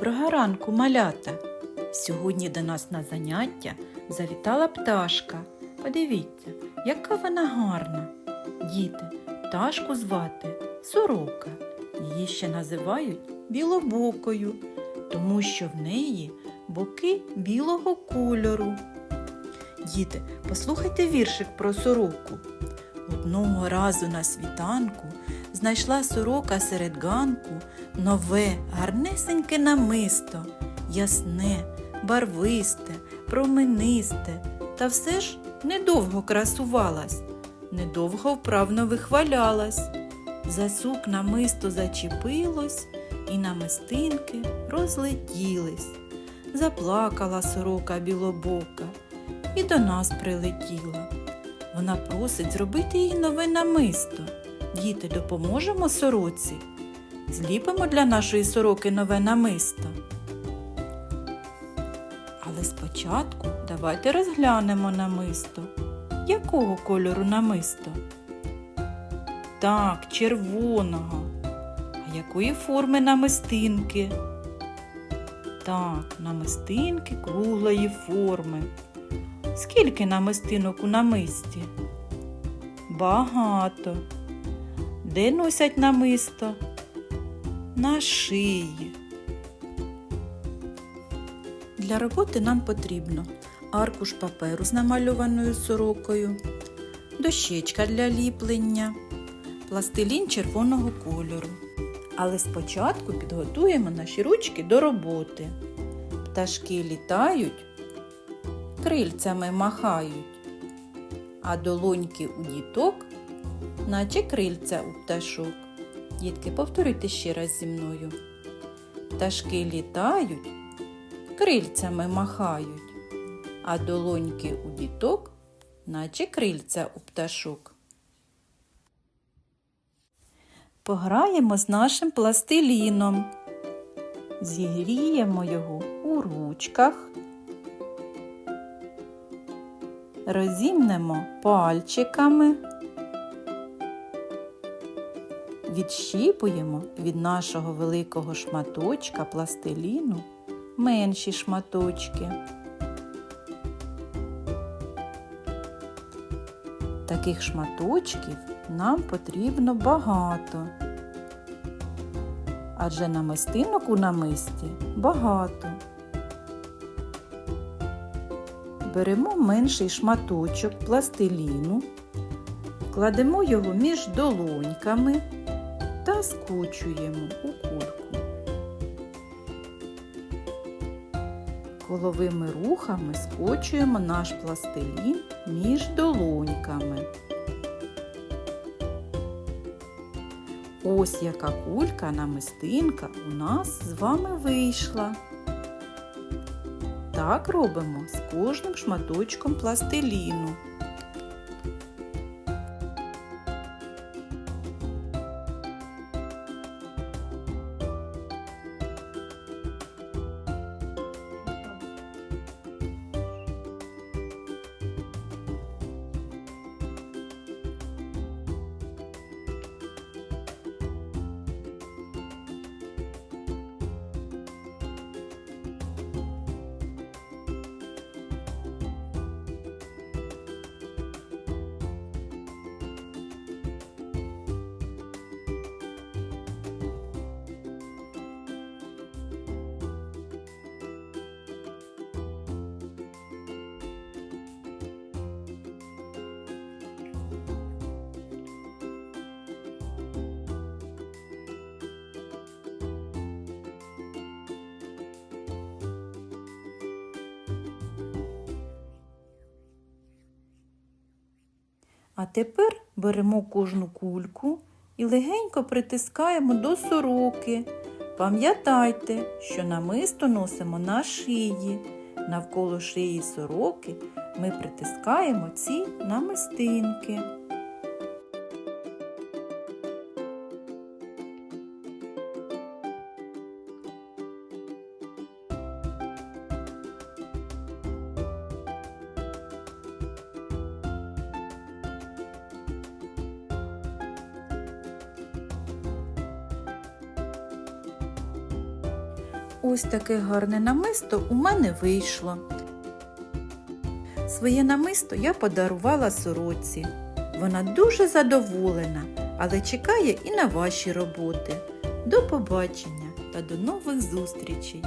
Доброго ранку, малята! Сьогодні до нас на заняття завітала пташка. Подивіться, яка вона гарна. Діти, пташку звати сорока. Її ще називають білобокою, тому що в неї боки білого кольору. Діти, послухайте віршик про сороку. Одного разу на світанку знайшла сорока серед ганку нове, гарнесеньке намисто, ясне, барвисте, променисте, та все ж недовго красувалась, недовго вправно вихвалялась. За сук намисто зачепилось, і намистинки розлетілись. Заплакала сорока білобока і до нас прилетіла. Вона просить зробити їй нове намисто. Діти, допоможемо сороці. Зліпимо для нашої сороки нове намисто. Але спочатку давайте розглянемо намисто. Якого кольору намисто? Так, червоного. А якої форми намистинки? Так, намистинки круглої форми. Скільки намистинок у намисті? Багато. Де носять намисто? На шиї. Для роботи нам потрібно аркуш паперу з намальованою сорокою, дощечка для ліплення, пластилін червоного кольору. Але спочатку підготуємо наші ручки до роботи. Пташки літають, крильцями махають, а долоньки у діток, наче крильця у пташок. Дітки, повторюйте ще раз зі мною. Пташки літають, крильцями махають, а долоньки у діток, наче крильця у пташок. Пограємо з нашим пластиліном. Зігріємо його у ручках. Розімнемо пальчиками. Відщіпуємо від нашого великого шматочка пластиліну менші шматочки. Таких шматочків нам потрібно багато, адже намистинок у намисті багато. Беремо менший шматочок пластиліну, кладемо його між долоньками та скочуємо у кульку. Коловими рухами скочуємо наш пластилін між долоньками. Ось яка кулька намистинка у нас з вами вийшла. Так робимо з кожним шматочком пластиліну. А тепер беремо кожну кульку і легенько притискаємо до сороки. Пам'ятайте, що намисто носимо на шиї. Навколо шиї сороки ми притискаємо ці намистинки. Ось таке гарне намисто у мене вийшло. Своє намисто я подарувала сороці. Вона дуже задоволена, але чекає і на ваші роботи. До побачення та до нових зустрічей!